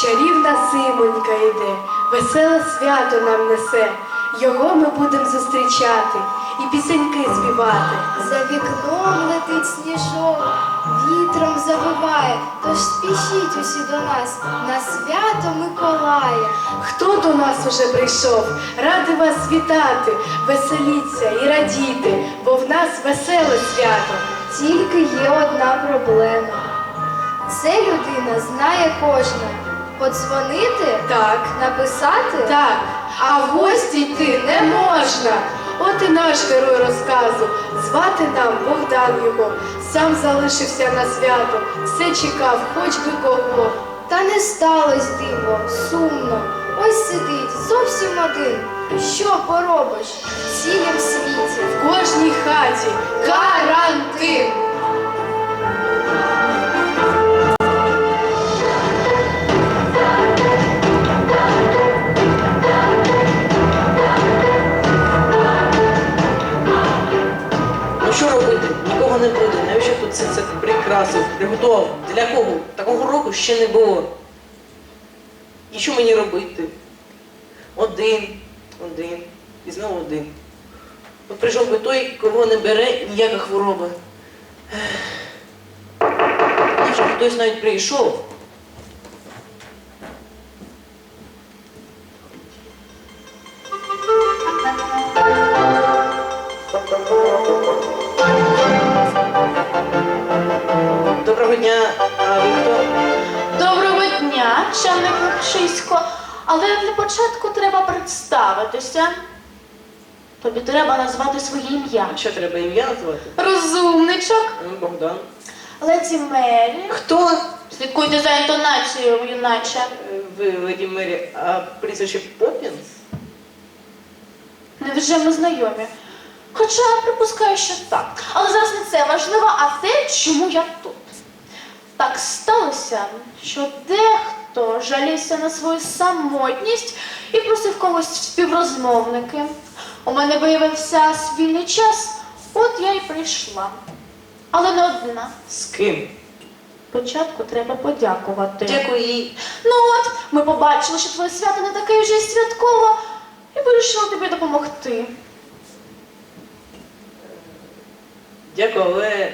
Чарівна зимонька йде, веселе свято нам несе. Його ми будемо зустрічати і пісеньки співати. За вікном летить сніжок, вітром завиває, тож спішіть усі до нас на свято Миколая. Хто до нас уже прийшов? Ради вас вітати, веселіться і радіти, бо в нас веселе свято. Тільки є одна проблема. Це людина знає кожна. Подзвонити, Так, написати так, а в гості йти не можна. От і наш герой розказу. Звати нам Богдан його. Сам залишився на свято, все чекав, хоч би кого. Та не сталось диво, сумно. Ось сидить зовсім один. Що поробиш в цілім світі? В кожній хаті карантин. Нікого не буде. Навіщо тут це, це прикрасив, приготував? Для кого? Такого року ще не було. І що мені робити? Один, один і знову один. От прийшов би той, кого не бере ніяка хвороба. Якщо хтось навіть прийшов. Хто? Доброго дня, чемник Левчисько. Але для початку треба представитися. Тобі треба назвати своє ім'я. Що треба ім'я назвати? Розумничок, Ну, Богдан. леді Мері. Хто? Слідкуйте за інтонацією, юначе. Е, Ви, леді Мері, а прізвище Поппінс? Невже ми знайомі? Хоча припускаю, що так. Але зараз не це важливо, а те, чому я. Так сталося, що дехто жалівся на свою самотність і просив когось в співрозмовники. У мене виявився вільний час, от я й прийшла. Але не одна. З ким? Спочатку треба подякувати. Дякую їй. Ну от, ми побачили, що твоє свято не таке вже й святкове, і вирішили тобі допомогти. Дякую, але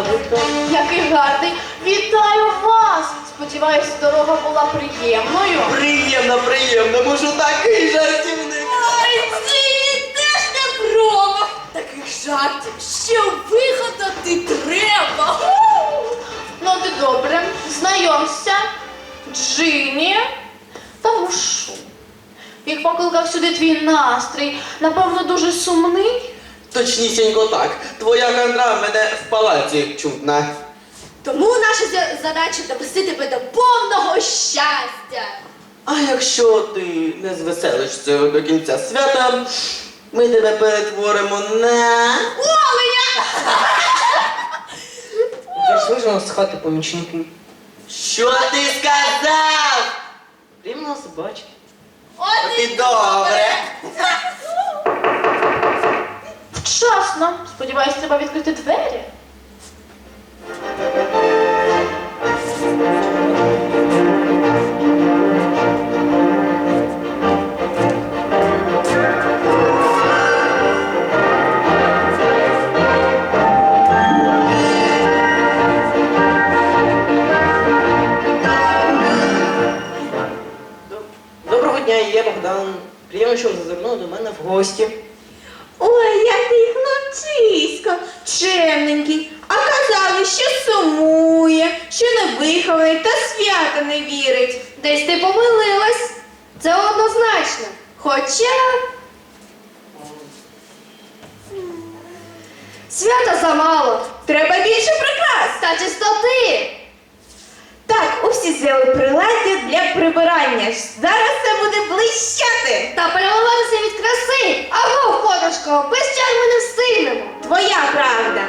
а? Який гарний! Вітаю вас! Сподіваюсь, дорога була приємною. Приємно, приємно, бо що такий жартівник. Ой, Цині теж не промах. Таких жартів ще вигадати треба. Ну, ти добре, знайомся. Джині та Мушу. Їх покликав сюди твій настрій. Напевно, дуже сумний. Точнісінько так. Твоя хандра мене в палаці чутна. Тому наша за- задача довести тебе до повного щастя. А якщо ти не звеселишся до кінця свята, ми тебе перетворимо на. Зайшли ж у з хати помічники. Що ти сказав? Приємно вас бачити. От і добре. Вчасно. Сподіваюсь, треба відкрити двері. Не вірить. Десь ти помилилась. Це однозначно. Хоча Свята замало. Треба більше прикрас. Та чистоти. Так, усі взяли приладдя для прибирання. Зараз це буде блищати. Та переливатися від краси. Аго, подружко, без ми не встигнемо. Твоя правда.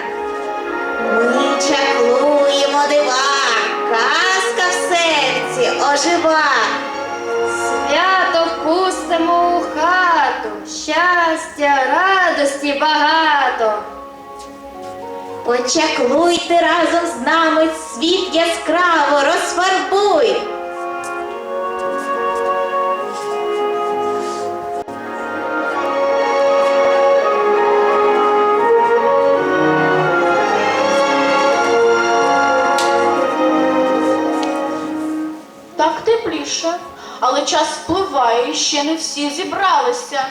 Ми чаклуємо дива, ожива. Свято впустимо у хату, щастя, радості багато. Почаклуйте разом з нами світ яскраво розфарбуй. Ще не всі зібралися.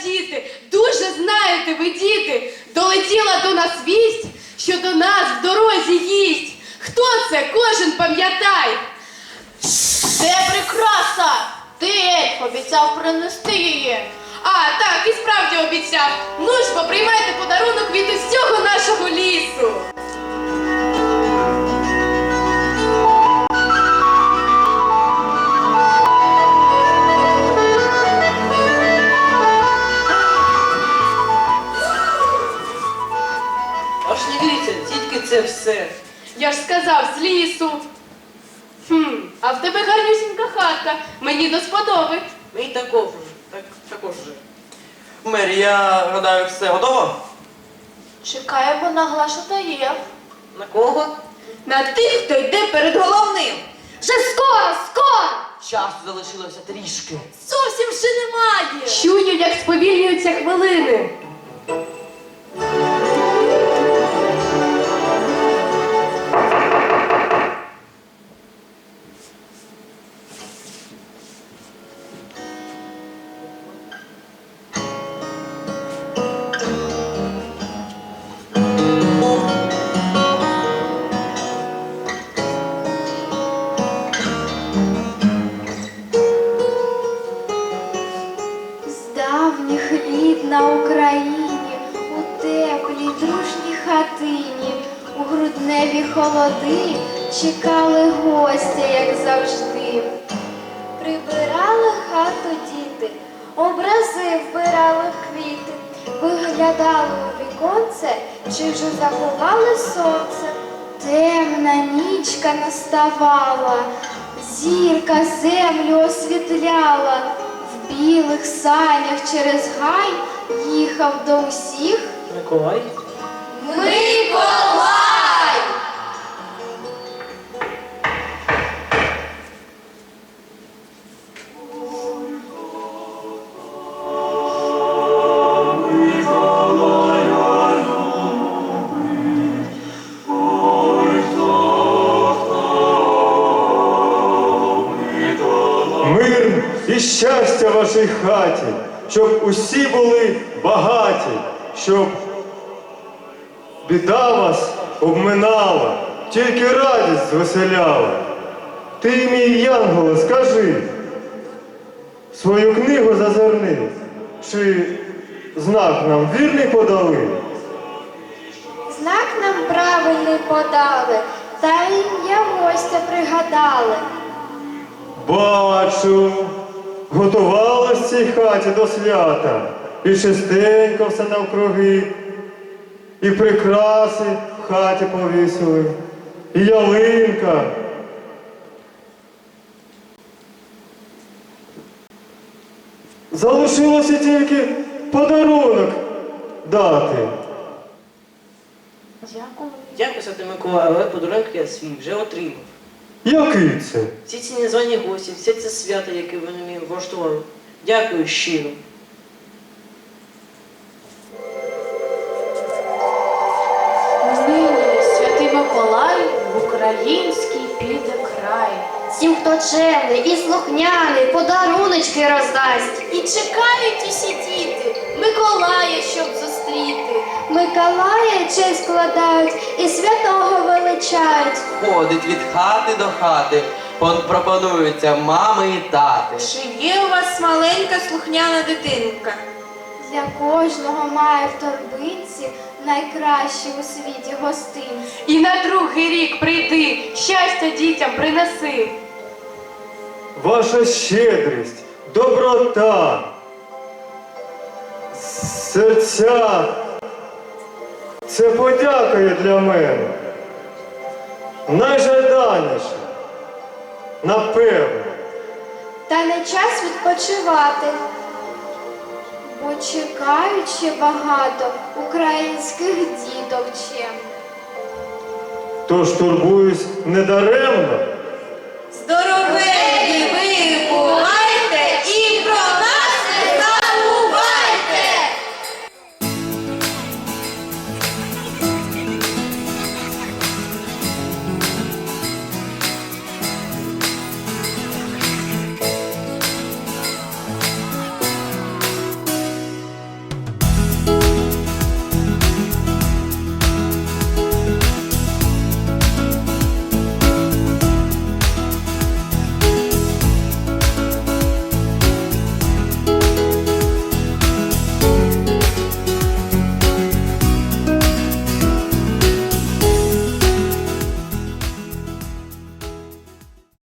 Радіти. Дуже знаєте ви, діти. Долетіла до нас вість, що до нас в дорозі їсть. Хто це? Кожен пам'ятай. Де прикраса? Ти ельф обіцяв принести її. А, так, і справді обіцяв. Ну ж, бо приймайте подарунок від усього нашого лісу. Я гадаю, все готово? Чекаємо на глашатаєв. На кого? На тих, хто йде перед головним. Вже скоро, скоро. Часу залишилося трішки. Зовсім ще немає. Чую, як сповільнюються хвилини. Дружній хатині, у грудневі холоди чекали гостя, як завжди. Прибирали хату діти, образи вбирали квіти, виглядали у віконце, чи вже заховали сонце. Темна нічка наставала, зірка землю освітляла, в білих санях через гай їхав до усіх. Миколай? Миколай! Мир і щастя вашій хаті, щоб усі були багаті, щоб біда вас обминала, тільки радість звеселяла. Ти, мій янголе, скажи, свою книгу зазирни, чи знак нам вірний подали? Знак нам правильний подали, та ім'я гостя пригадали. Бачу, готувалась в цій хаті до свята, і чистенько все навкруги, і прикраси в хаті повісили, і ялинка. Залишилося тільки подарунок дати. дякую. Дякую, Святий Микола, але подарунок я свій вже отримав. Який це? Всі ці незвані гості, все це свято, яке ви мені влаштували. Дякую щиро. Всім, і слухняний, подаруночки роздасть. І чекають усі діти Миколая, щоб зустріти. Миколая честь складають і святого величають. Ходить від хати до хати, пон- пропонуються мами і тати. Чи є у вас маленька слухняна дитинка? Для кожного має в торбинці найкращі у світі гостинці. І на другий рік прийди, щастя дітям принеси. Ваша щедрість, доброта, серця. Це подяка для мене. Найжаданіше. Напевно. Та не час відпочивати, бо чекають ще багато українських діток чим. Тож турбуюсь недаремно.